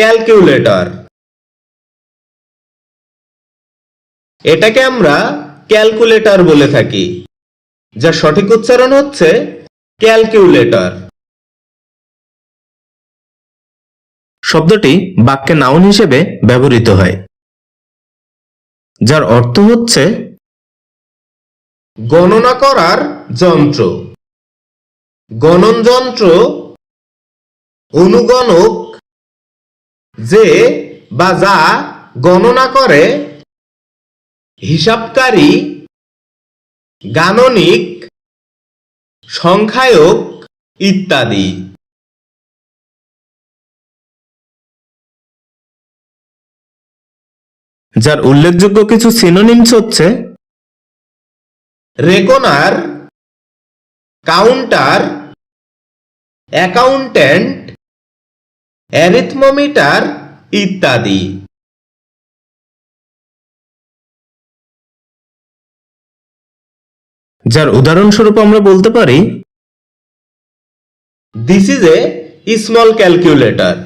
Calculator. এটাকে আমরা calculator বলে থাকি যার সঠিক উচ্চারণ হচ্ছে ক্যালকুলেটর। শব্দটি বাক্যে নাউন হিসেবে ব্যবহৃত হয়, যার অর্থ হচ্ছে গণনা করার যন্ত্র। গণন যন্ত্র অনুগণক যে বা যা গণনা করে, হিসাবকারী গাণনিক, সংখ্যায়ক ইত্যাদি। যার উল্লেখযোগ্য কিছু সিনোনিমস হচ্ছে রেকনার কাউন্টার অ্যাকাউন্ট্যান্ট অ্যারিথমোমিটার ইত্যাদি। যার উদাহরণস্বরূপ আমরা বলতে পারি this is a small calculator